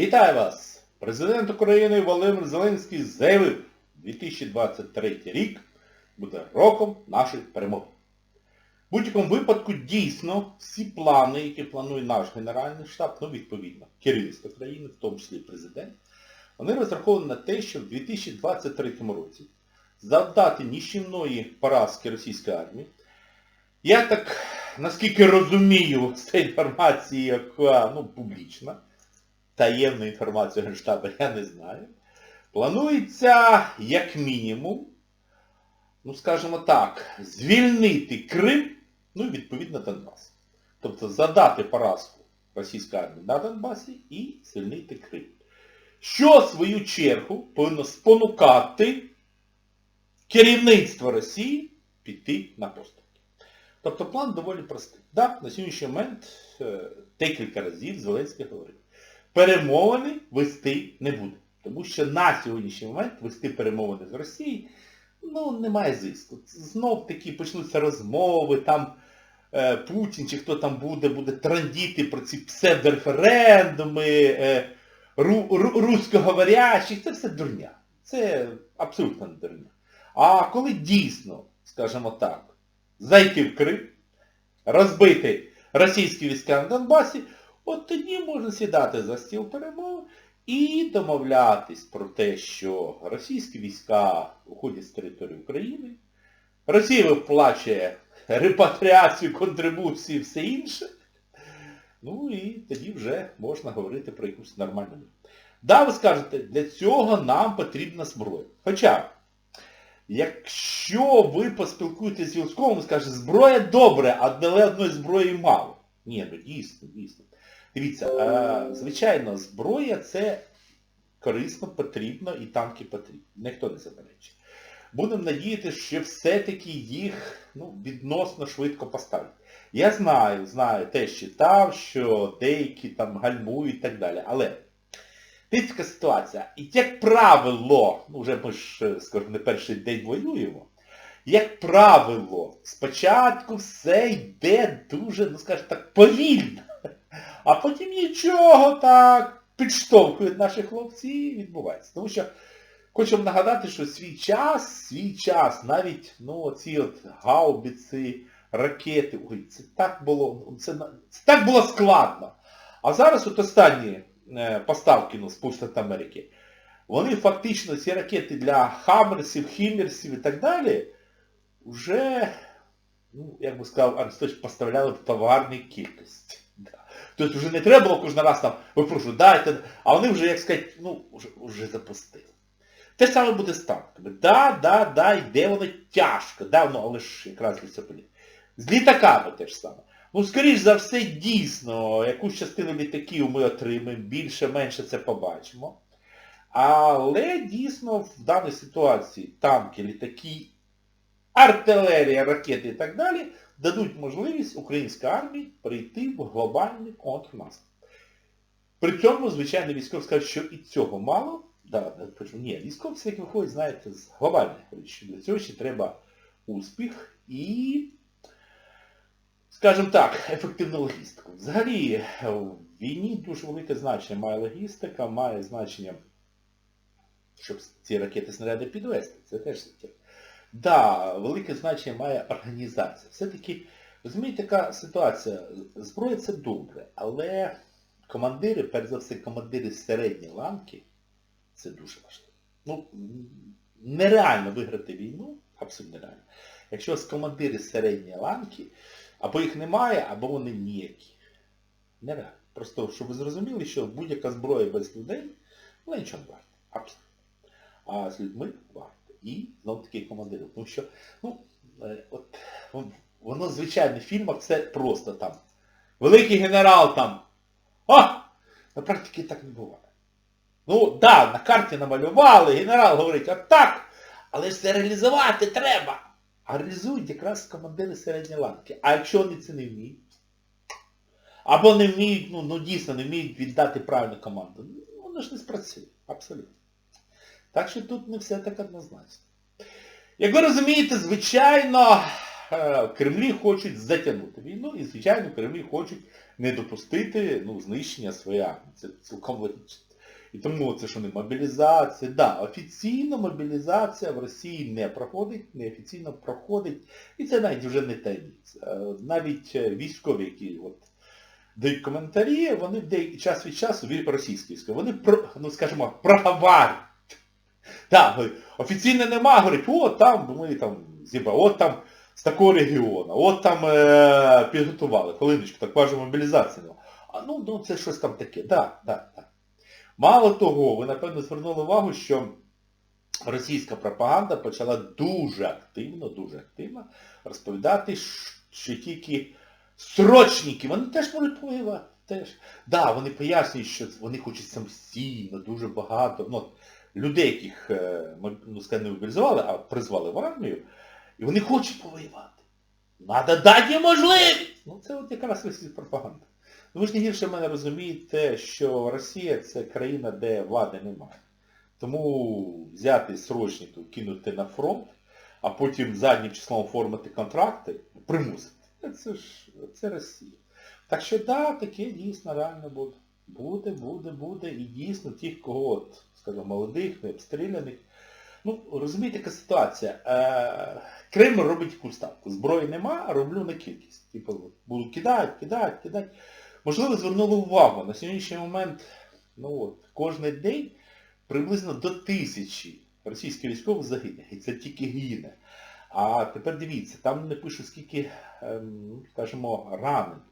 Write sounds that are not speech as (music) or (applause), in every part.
Вітаю вас! Президент України Володимир Зеленський заявив, 2023 рік буде роком наших перемог. В будь-якому випадку дійсно всі плани, які планує наш Генеральний штаб, ну відповідно, керівництво країни, в тому числі президент, вони розраховані на те, що в 2023 році завдати ніщівної поразки російської армії. Я так, наскільки розумію з цієї інформації, яка ну, публічна, таємну інформацію Генштабу я не знаю, планується як мінімум, ну скажімо так, звільнити Крим, ну і відповідно Донбас. Тобто задати поразку російської армії на Донбасі і звільнити Крим. Що, в свою чергу, повинно спонукати керівництво Росії піти на поступки. Тобто план доволі простий. Так, на сьогоднішній момент е, декілька разів Зеленський говорив. Перемовини вести не буде. Тому що на сьогоднішній момент вести перемовини з Росією, ну, немає зиску. Знов таки почнуться розмови, там е, Путін чи хто там буде, буде трандіти про ці псевдореферендуми, е, ру, ру, русскоговорящих, це все дурня. Це абсолютно не дурня. А коли дійсно, скажімо так, зайти в Крим, розбити російські війська на Донбасі, от тоді можна сідати за стіл перемов і домовлятись про те, що російські війська уходять з території України, Росія виплачує репатріацію, контрибуції і все інше. Ну і тоді вже можна говорити про якусь нормальну. Да, ви скажете, для цього нам потрібна зброя. Хоча, якщо ви поспілкуєтесь з військовим, ви скажете, зброя добре, але одної зброї мало. Ні, ну дійсно, дійсно. Дивіться, е, звичайно, зброя це корисно, потрібно і танки потрібні. Ніхто не заперечує. Будемо надіятися, що все-таки їх ну, відносно швидко поставлять. Я знаю, знаю, теж читав, що деякі там гальмують і так далі. Але така ситуація. І як правило, ну вже ми ж, е, скажімо, не перший день воюємо, як правило, спочатку все йде дуже, ну скажімо так, повільно. А потім нічого так підштовхують наші хлопці і відбувається. Тому що хочу вам нагадати, що свій час, свій час, навіть ну, оці от гаубиці, ракети, ой, це так було, це, це так було складно. А зараз от останні е, поставки ну, Сполучених Америки, вони фактично ці ракети для Хаммерсів, Хіммерсів і так далі, вже, ну, як би сказав Арестович, поставляли в товарній кількості. Тобто вже не треба було кожен раз там, випрошу, дайте, а вони вже, як сказати, ну, вже, вже запустили. Те саме буде з танками. Да, да, да, йде воно тяжко, да, ну, але ж якраз цього. З літаками теж саме. Ну, скоріш за все, дійсно, якусь частину літаків ми отримаємо, більше-менше це побачимо. Але дійсно в даній ситуації танки, літаки, артилерія, ракети і так далі дадуть можливість українській армії прийти в глобальний контрнаступ. При цьому, звичайно, військові скажуть, що і цього мало. Да, ні, військові все таки виходять, знаєте, з глобальних речей. Для цього ще треба успіх і, скажімо так, ефективну логістику. Взагалі, в війні дуже велике значення має логістика, має значення, щоб ці ракети снаряди підвести. Це теж суттєво. Да, велике значення має організація. Все-таки, розумієте, така ситуація, зброя це добре, але командири, перш за все, командири середньої ланки, це дуже важливо. Ну, нереально виграти війну, абсолютно нереально. Якщо вас командири середньої ланки, або їх немає, або вони ніякі. Нереально. Просто, щоб ви зрозуміли, що будь-яка зброя без людей, вона нічого не варта. Абсолютно. А з людьми варта. І знов таки командири. Тому що, ну, е, от, ну, воно, звичайно, в фільмах це просто там. Великий генерал там. О! На практиці так не буває. Ну, так, да, на карті намалювали, генерал говорить, а так, але ж це реалізувати треба. А реалізують якраз командири середньої ланки. А якщо вони це не вміють? Або не вміють, ну, ну дійсно не вміють віддати правильну команду, ну, воно ж не спрацює. Абсолютно. Так що тут не все так однозначно. Як ви розумієте, звичайно, е, в Кремлі хочуть затягнути війну і, звичайно, Кремлі хочуть не допустити ну, знищення своєї армії. Це цілком логічно. І тому це що не мобілізація. Да, офіційно мобілізація в Росії не проходить, неофіційно проходить. І це навіть вже не таємниця. Е, Навіть е, військові, які от, дають коментарі, вони час від часу, ві- російські військові, вони, ну скажімо, проговорюють. (laughs) Так, офіційно нема, говорить, от там ми там зібрали, от там з такого регіону, от там е, підготували, хвилиночку, так важу мобілізація. А ну, ну це щось там таке, так, так, так. Мало того, ви напевно звернули увагу, що російська пропаганда почала дуже активно, дуже активно розповідати, що тільки срочники, вони теж можуть воювати. Теж. Да, вони пояснюють, що вони хочуть самостійно, дуже багато. Ну, людей, яких е, ну, не мобілізували, а призвали в армію, і вони хочуть повоювати. Надо дати їм можливість! Ну це от якраз російська пропаганда. Ну ви ж не гірше мене розумієте, що Росія це країна, де влади немає. Тому взяти срочників, кинути на фронт, а потім заднім числом оформити контракти, примусити. Це ж це Росія. Так що да, таке дійсно реально буде. Буде, буде, буде. І дійсно тих, кого, от, скажімо, молодих, не обстріляних. Ну, розумієте, яка ситуація. Е, Кремль робить яку ставку. Зброї нема, а роблю на кількість. Типу, буду кидати, кидати, кидати. Можливо, звернули увагу. На сьогоднішній момент, ну от, кожен день приблизно до тисячі російських військових загине. І це тільки гине. А тепер дивіться, там не пишуть скільки, ем, скажімо, ранених.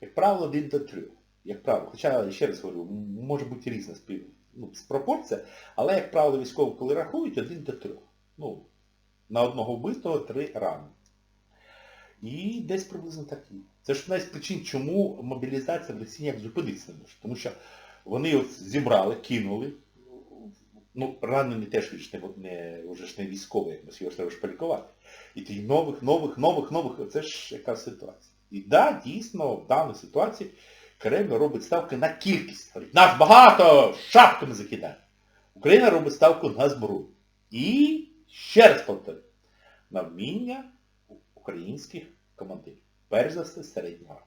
Як правило, один до трьох. Як правило, хоча, ще раз говорю, може бути різна спів, ну, пропорція, але, як правило, військові, коли рахують, один до трьох. Ну, на одного вбитого три рани. І десь приблизно так і. Це ж одна з причин, чому мобілізація в Росії ніяк зупинитися не може. Тому що вони от зібрали, кинули. Ну, ранені теж ж не, не, вже ж не військові, якось його ж треба шпалькувати. І тоді нових, нових, нових, нових, це ж яка ситуація. І да, дійсно, в даній ситуації Кремль робить ставки на кількість. Говорить, нас багато, шапками закидає. Україна робить ставку на зброю. І ще раз повторю, на вміння українських командирів. Перш за все, середнього.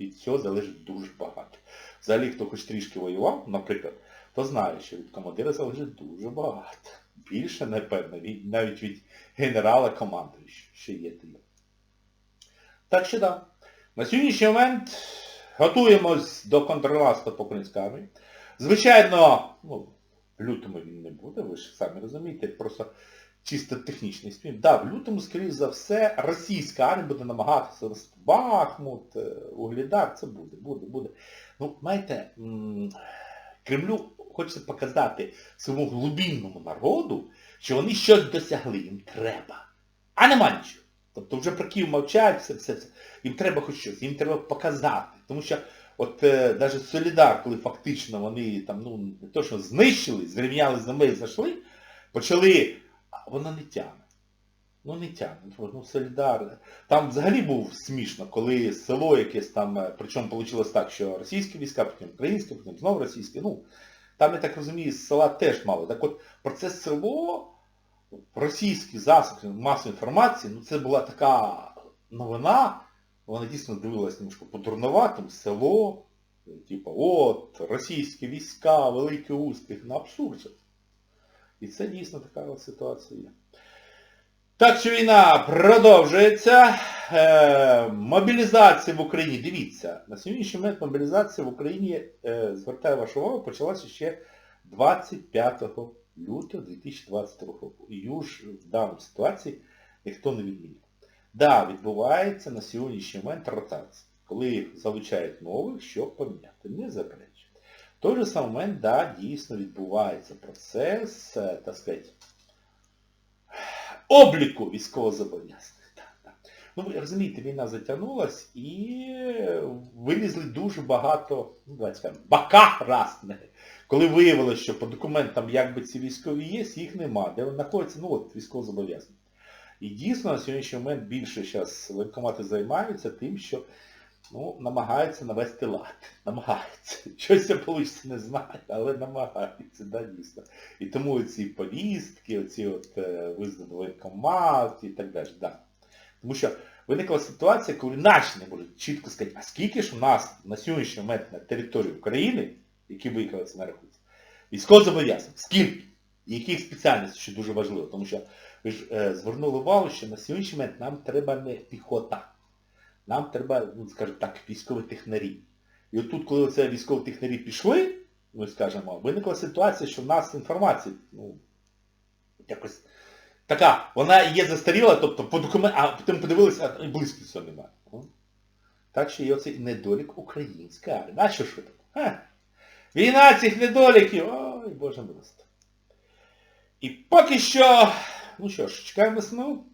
Від цього залежить дуже багато. Взагалі, хто хоч трішки воював, наприклад, то знає, що від командира залежить дуже багато. Більше, напевно, від, навіть від генерала командуючого, що є тоді. Так що да. На сьогоднішній момент готуємось до контрнаступу по українській армії. Звичайно, ну, в лютому він не буде, ви ж самі розумієте, просто чисто технічний спів. Да, в лютому, скоріш за все, російська армія буде намагатися Бахмут, е, Углідар, це буде, буде, буде. Ну, знаєте, Кремлю хочеться показати своєму глибинному народу, що вони щось досягли, їм треба. А нема нічого. Тобто вже про Київ мовчать, все, все, все. Їм треба хоч щось, їм треба показати. Тому що от е, навіть Солідар, коли фактично вони там, ну, не то що знищили, зрівняли землею, зайшли, почали, а воно не тягне. Ну не тягне. Ну, Солідар. Там взагалі був смішно, коли село якесь там, е, причому вийшло так, що російські війська, потім українські, потім знову російські, ну, там, я так розумію, з села теж мало. Так от, про це село, російські засоби масової інформації, ну це була така новина, вона дійсно дивилась немножко по-дурноватому, село, типу, от, російські війська, великий успіх, ну абсурд. І це дійсно така ситуація є. Так що війна продовжується. Е, мобілізація в Україні, дивіться, на сьогоднішній момент мобілізація в Україні, е, звертаю вашу увагу, почалася ще 25 лютого 2020 року. І ж в даній ситуації ніхто не відміняв. Да, відбувається на сьогоднішній момент ротація, коли залучають нових, щоб поміняти. Не заперечую. В той же самий момент, да, дійсно відбувається процес, е, так сказати, обліку військовозобов'язаних. Так, так. Ну, ви розумієте, війна затягнулась і вилізли дуже багато, ну, давайте скажемо, бака разне. Коли виявилося, що по документам якби ці військові є, їх нема. Де вони знаходяться, ну от військовозобов'язані. І дійсно на сьогоднішній момент більше зараз воєнкомати займаються тим, що ну, намагаються навести лад. (laughs) Намагаються. Щось це вийде, не знаю, але намагаються, да, дійсно. І тому ці повістки, оці от е, визнані воєнкомат і так далі. Да. Тому що виникла ситуація, коли наші не можуть чітко сказати, а скільки ж у нас на сьогоднішній момент на території України, які виїхали це нарахуються, Військовозобов'язаних. Скільки? І яких спеціальностей, що дуже важливо, тому що ви ж е, звернули увагу, що на сьогоднішній момент нам треба не піхота. Нам треба, ну, скажімо так, військові технарі. І от тут, коли це військові технарі пішли, ми скажемо, виникла ситуація, що в нас інформація, ну, якось така, вона є застаріла, тобто по документам, а потім подивилися, а близько цього немає. Так що є оцей недолік української армії. А що ж ви так? Війна цих недоліків, ой, боже милости. І поки що, ну що ж, чекаємо весну.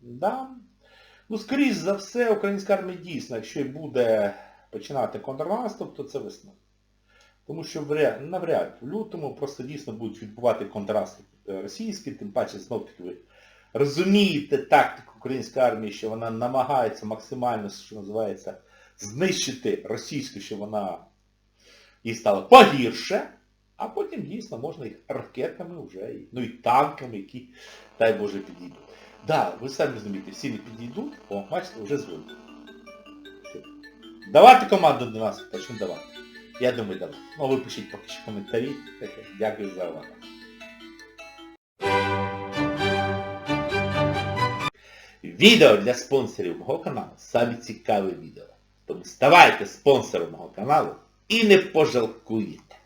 Да. Ну, скоріш за все, українська армія дійсно, якщо і буде починати контрнаступ, то це весна. Тому що навряд в лютому просто дійсно будуть відбувати контрнаступ е, російський, тим паче знов таки ви розумієте тактику української армії, що вона намагається максимально, що називається, знищити російську, щоб вона їй стало погірше, а потім дійсно можна їх ракетами вже, ну і танками, які, дай Боже, підійдуть. Да, ви самі розумієте, всі не підійдуть, о, бачите, вже дзвонять. Що? Давати команду до нас, почнемо давати. Я думаю, давай. Ну, ви пишіть поки що коментарі. (laughs) Дякую за увагу. Відео для спонсорів мого каналу самі цікаві відео. Тому ставайте спонсором мого каналу і не пожалкуєте.